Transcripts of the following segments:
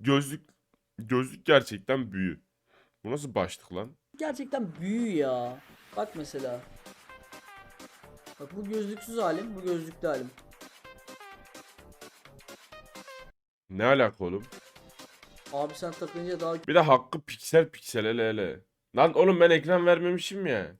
Gözlük gözlük gerçekten büyü. Bu nasıl başlık lan? Gerçekten büyü ya. Bak mesela. Bak bu gözlüksüz halim, bu gözlüklü halim. Ne alaka oğlum? Abi sen takınca daha Bir de hakkı piksel piksel hele hele. Lan oğlum ben ekran vermemişim ya.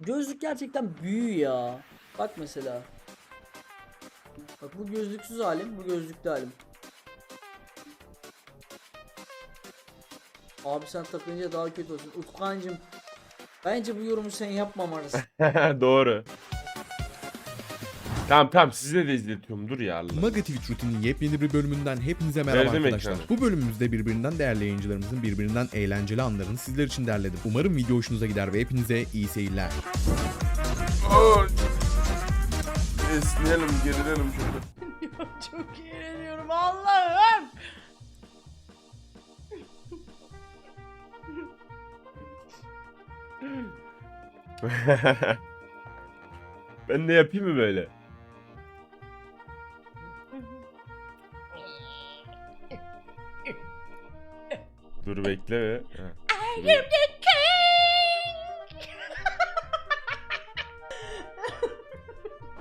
Gözlük gerçekten büyü ya. Bak mesela. Bak bu gözlüksüz halim, bu gözlüklü halim. Abi sen takınca daha kötü olsun. Utkancım bence bu yorumu sen yapmamalısın. Doğru. Tamam tamam size de izletiyorum dur ya Allah. Maga Twitch Rutine'in yepyeni bir bölümünden hepinize merhaba Verdim arkadaşlar. ekranı. Bu bölümümüzde birbirinden değerli yayıncılarımızın birbirinden eğlenceli anlarını sizler için derledim. Umarım video hoşunuza gider ve hepinize iyi seyirler. Aa, Esneyelim gerilelim şurada. Çok eğleniyorum Allah'ım. ben de yapayım mı böyle? Dur bekle ve. Ha.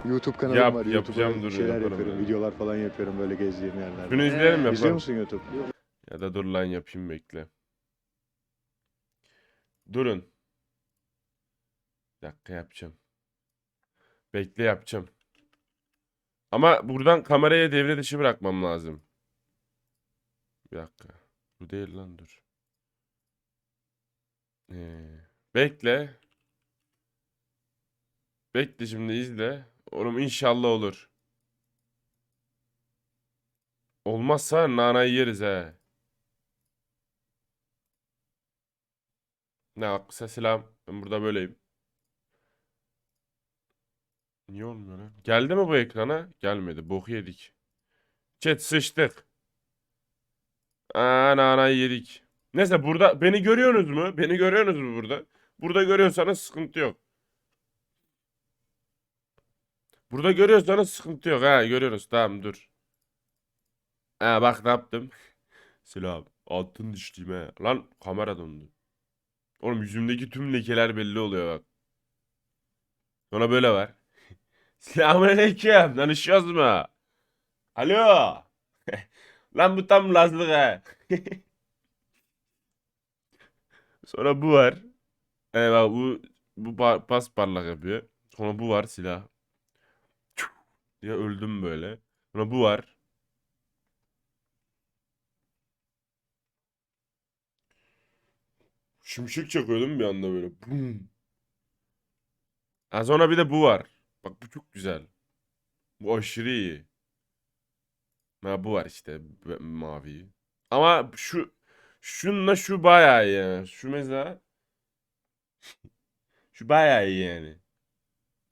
YouTube kanalım Yap, var. yapacağım, YouTube'da dur, şeyler yaparım yapıyorum. ben. Videolar falan yapıyorum böyle gezdiğim yerlerde. Şunu izleyelim mi İzliyor yapalım? musun YouTube? Ya da dur lan yapayım bekle. Durun. Bir dakika yapacağım. Bekle yapacağım. Ama buradan kameraya devre dışı bırakmam lazım. Bir dakika. Bu değil lan dur. Ee, bekle. Bekle şimdi izle. Oğlum inşallah olur. Olmazsa nanayı yeriz he. Ne hakkısa selam. Ben burada böyleyim. Niye olmuyor lan? Geldi mi bu ekrana? Gelmedi. Boku yedik. Chat sıçtık. Aa nanayı yedik. Neyse burada beni görüyorsunuz mu? Beni görüyorsunuz mu burada? Burada görüyorsanız sıkıntı yok. Burada görüyorsanız sıkıntı yok ha görüyoruz tamam dur. Ha bak ne yaptım. Selam. Altın dişliyim. Lan kamera dondu. Oğlum yüzümdeki tüm lekeler belli oluyor bak. Sonra böyle var. Selamünaleyküm. Danışıyoruz mu? Alo. Lan bu tam Lazlık he. Sonra bu var. Bak bu bu pa- pas parlak yapıyor. Sonra bu var silah. Diye öldüm böyle. Sonra bu var. Şimşek çakıyor değil mi bir anda böyle? Bum. Ha sonra bir de bu var. Bak bu çok güzel. Bu aşırı iyi. Ha bu var işte mavi. Ama şu şunla şu bayağı iyi yani. Şu mesela şu bayağı iyi yani.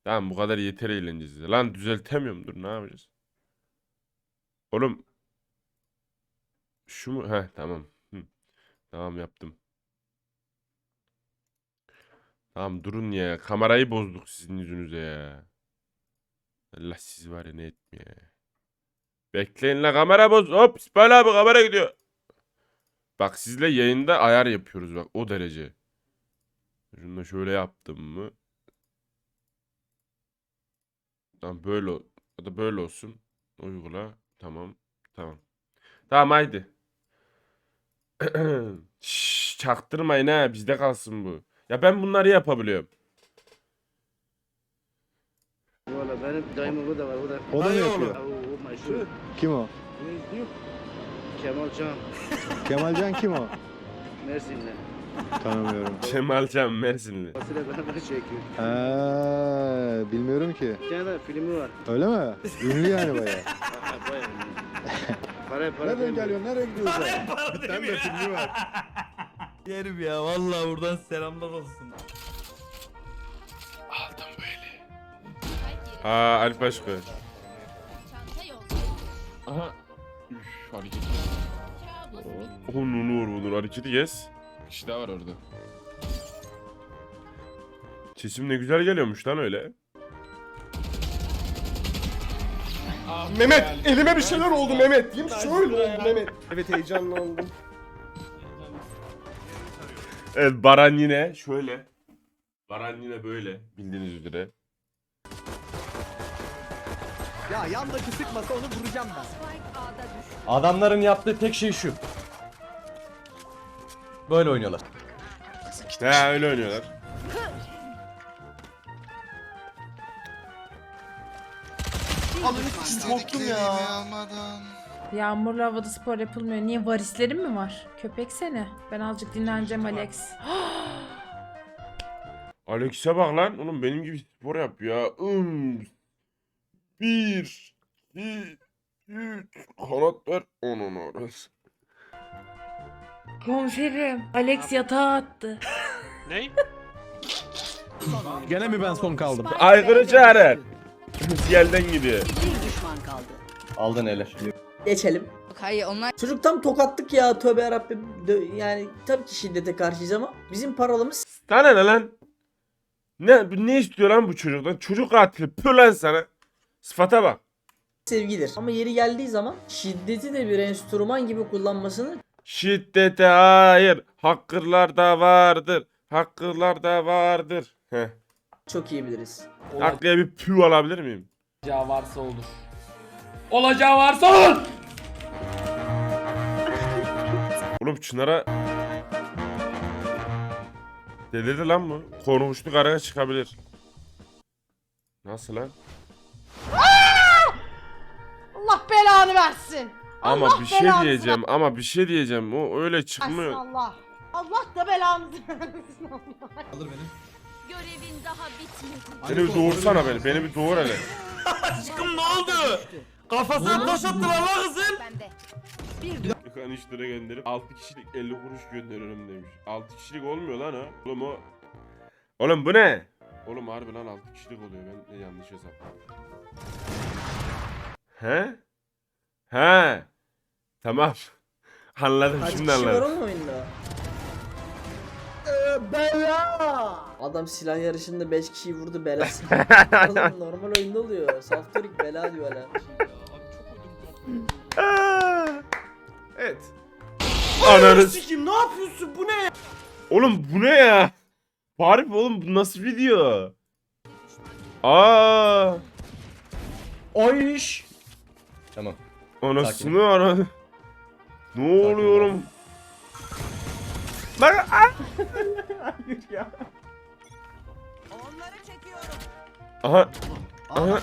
Tamam bu kadar yeter eğlencesi. Lan düzeltemiyorum dur ne yapacağız? Oğlum şu mu? Heh tamam. Hı. Tamam yaptım. Tamam durun ya. Kamerayı bozduk sizin yüzünüze ya. Allah siz var ya ne etmiyor ya. Bekleyin la kamera boz. Hop İsmail abi kamera gidiyor. Bak sizle yayında ayar yapıyoruz bak o derece. Şunu da şöyle yaptım mı? Tamam böyle ya da böyle olsun. Uygula. Tamam. Tamam. Tamam haydi. Şşş, çaktırmayın ha bizde kalsın bu. Ya ben bunları yapabiliyorum. Valla benim dayımın o da var o da. O da mı yapıyor? O, o meşhur. Kim o? Kemal Can Kemalcan kim o? Mersin'de. Tanımıyorum. Kemalcan Mersinli. Basıyla beraber çekiyor. Ha, bilmiyorum ki. Bir tane de filmi var. Öyle mi? Ünlü yani bayağı. Bayağı. Para para. Nereden geliyorsun? Nereye gidiyorsun? Sen de filmi var. Yerim ya vallahi buradan selamlar olsun. Ha Alp Aşkı. Çanta yok. Aha. Üf hareket. Onur onur hareketi yes. kişi daha var orada. Sesim ne güzel geliyormuş lan öyle. Mehmet elime bir şeyler oldu Mehmet. Diyeyim şöyle oldu Mehmet. Evet heyecanlandım. Evet Baran yine şöyle. Baran yine böyle bildiğiniz üzere. Ya yandaki sıkmasa onu vuracağım ben. Adamların yaptığı tek şey şu. Böyle oynuyorlar. He öyle oynuyorlar. Korktum ya. Yağmurlu havada spor yapılmıyor. Niye varislerin mi var? Köpek seni. Ben azıcık dinleneceğim Alex. Alex'e bak lan. Oğlum benim gibi spor yap ya. Um. Bir. iki, Üç. Kanat ver. Onun orası. Komiserim. Alex yatağa attı. Gene mi ben son kaldım? Aykırı çağırın. Yerden gidiyor. Bir düşman kaldı. Aldın ele. Geçelim. Hayır onlar Çocuk tam tokatlık ya tövbe yarabbim. Dö- Yani tabii ki şiddete karşıyız ama bizim paralımız Sana ne lan? Ne, ne istiyor lan bu çocuktan? Çocuk katili. Pür lan sana. Sıfata bak. sevgidir. Ama yeri geldiği zaman şiddeti de bir enstrüman gibi kullanmasını Şiddete hayır. Hakkırlar da vardır. Hakkırlar da vardır. Heh. Çok iyi biliriz. Aklıya bir pü alabilir miyim? Olacağı varsa olur. Olacağı varsa olur. Oğlum Çınar'a... Delirdi lan bu. Korumuşlu karaya çıkabilir. Nasıl lan? Allah belanı versin. Ama Allah bir şey belanı diyeceğim ama bir şey diyeceğim. O öyle çıkmıyor. Allah. Allah da belanızı versin. Alır beni. Daha bitmedi. Beni bir doğursana beni. Beni bir doğur hele. Aşkım ne oldu? Kafasına taş attılar lan kızın. Bende. Yıkan işlere gönderip 6 kişilik 50 kuruş gönderiyorum demiş. 6 kişilik olmuyor lan o. Oğlum o. Oğlum bu ne? Oğlum harbi lan 6 kişilik oluyor. Ben de yanlış hesapladım. He? He. Tamam. Anladım Kaç şimdi kişi var anladım. oğlum oyunda? Bela! Adam silah yarışında 5 kişiyi vurdu belası. Oğlum normal oyunda oluyor. Saftorik bela diyor. Aa! Evet. Ananı Sikim ne yapıyorsun bu ne? Oğlum bu ne ya? Harbi oğlum bu nasıl video? Aa! O iş. Tamam. Anasını ara. Ne oluyor oğlum? Bak ah! Aha. Aha.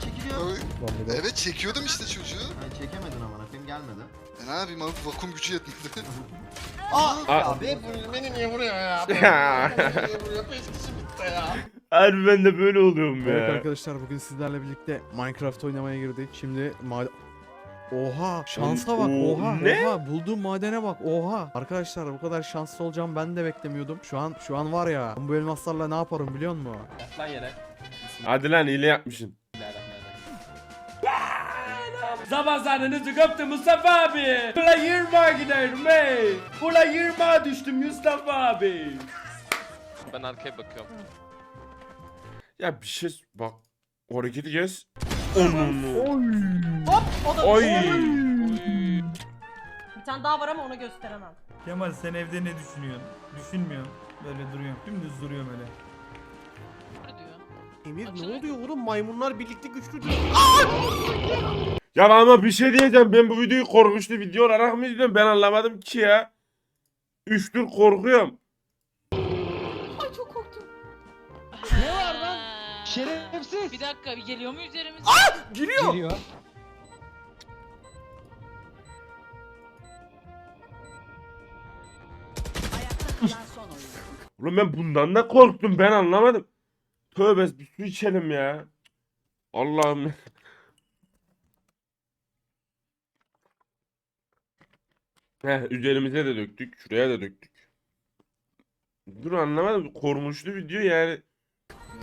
Evet çekiyordum işte çocuğu. çekemedin amına koyayım gelmedi. E ne yapayım abi vakum gücü yetmedi. Aa. Beni niye vuruyor ya? Ya. Niye vuruyor? Beş kişi bitti ya. Harbi ben de böyle oluyorum Evet ya. arkadaşlar bugün sizlerle birlikte Minecraft oynamaya girdik. Şimdi mad Oha şansa bak Oo, oha ne? oha bulduğum madene bak oha Arkadaşlar bu kadar şanslı olacağım ben de beklemiyordum Şu an şu an var ya ben bu elmaslarla ne yaparım biliyor musun? Lan yere. Hadi lan hile yapmışsın. Zamazlarınızı kaptı Mustafa abi. Ula yırmağa giderim hey. Ula yırmağa düştüm Mustafa abi. Ben arkaya bakıyorum. Ya bir şey bak. Hareketi kes. Onu. Hop o da Oy. Bir tane daha var ama onu gösteremem. Kemal sen evde ne düşünüyorsun? Düşünmüyorsun. Böyle duruyorsun. Dümdüz duruyorum öyle. Emir ne oluyor oğlum? Maymunlar birlikte güçlü diyor. Ya ama bir şey diyeceğim. Ben bu videoyu korkunçlu video olarak mı izliyorum? Ben anlamadım ki ya. Üçtür korkuyorum. Ay çok korktum. Ne var lan? Şerefsiz Bir dakika bir geliyor mu üzerimize? Giriyor. Geliyor Oğlum ben bundan da korktum. Ben anlamadım. Tövbe bir su içelim ya. Allah'ım. Heh, üzerimize de döktük. Şuraya da döktük. Dur anlamadım. Korkunçlu video yani.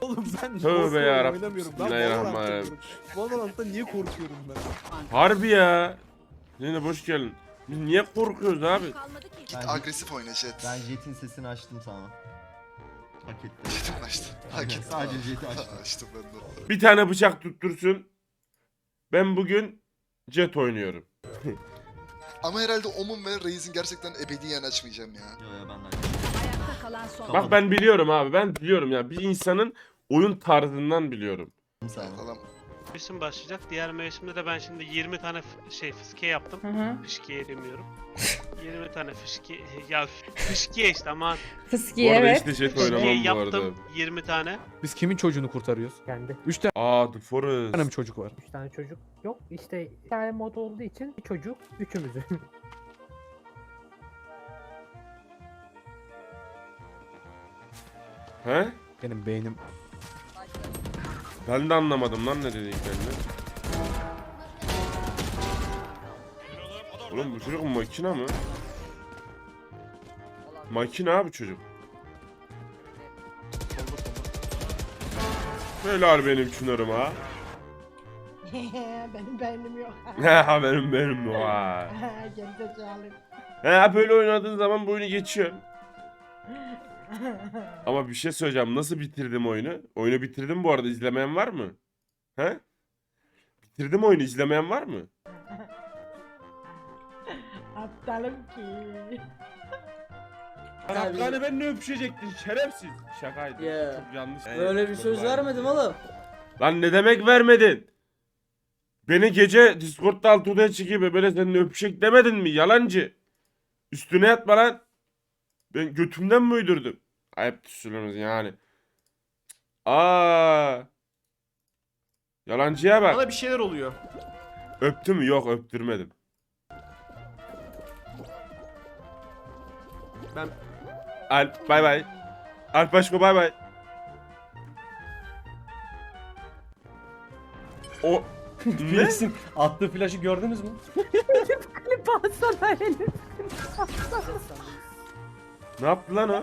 Oğlum ben Tövbe yarabbim. oynamıyorum. Ben Bismillahirrahmanirrahim. Valorant'ta niye korkuyorum ben? Harbi ya. Yine hoş geldin. Niye korkuyoruz abi? Kalmadı ki. Git agresif oyna Jet. Ben Jet'in sesini açtım sana. Hak etti. Jet'im açtım. Hak ettim. Sadece. Jet'i açtım. açtım ben de. Bir tane bıçak tuttursun. Ben bugün Jet oynuyorum. Ama herhalde Omun ve Reis'in gerçekten ebediyen açmayacağım ya. Ayakta kalan son. Bak ben biliyorum abi. Ben biliyorum ya. Bir insanın oyun tarzından biliyorum. Tamam. Mevsim başlayacak. Diğer mevsimde de ben şimdi 20 tane f- şey fiske yaptım. Hı hı. Fışkiye demiyorum. 20 tane fışkiye ya fışkiye işte ama Bu Fıskiye arada evet. işte bu arada. yaptım 20 tane. Biz kimin çocuğunu kurtarıyoruz? Kendi. 3 tane Aa The mi Forest. çocuk var? Üç tane çocuk yok. İşte bir tane mod olduğu için bir çocuk üçümüzü. He? Benim beynim Ben de anlamadım lan ne dediklerini. Oğlum bu çocuk makina mı? Makina abi çocuk. Helal benim çınarıma. Benim beynim yok. Ha benim benim vay. Gerizekalı. He böyle oynadığın zaman bu oyunu geçiyorum. Ama bir şey söyleyeceğim. Nasıl bitirdim oyunu? Oyunu bitirdim bu arada. İzlemeyen var mı? He? Bitirdim oyunu. izlemeyen var mı? Aptalım ki. Hakkani ben ne öpüşecektin şerefsiz. Şakaydı. Ya. Çok yanlış. Böyle bir söz vermedim oğlum. Lan ne demek vermedin? Beni gece Discord'da alt odaya çıkıp böyle seninle öpüşecek demedin mi? Yalancı. Üstüne yatma lan. Ben götümden mi uydurdum? Ayıp söylemez yani. Aa. Yalancıya bak. Bana bir şeyler oluyor. Öptü mü? Yok öptürmedim. Ben- Alp bay bay. Alp Başko bay bay. O ne? Flex'in attığı flaşı gördünüz mü? Ne yaptı lan o?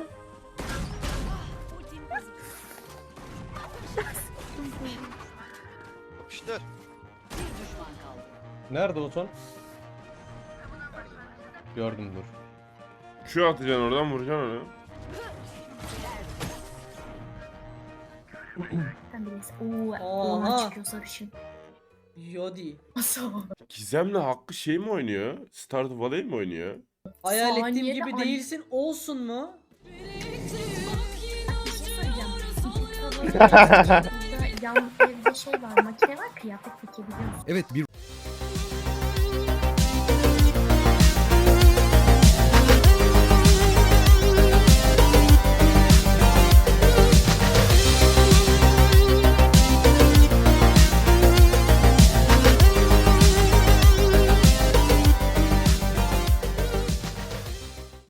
İşte. Nerede o son? Gördüm dur. Şu atacaksın oradan vuracaksın onu. Oha. Yodi. Gizem'le Hakkı şey mi oynuyor? Stardew Valley mi oynuyor? Hayal ettiğim Saniyede gibi ay- değilsin olsun mu? Yan evde şey var makine var kıyafet dikebiliyorsun. Evet bir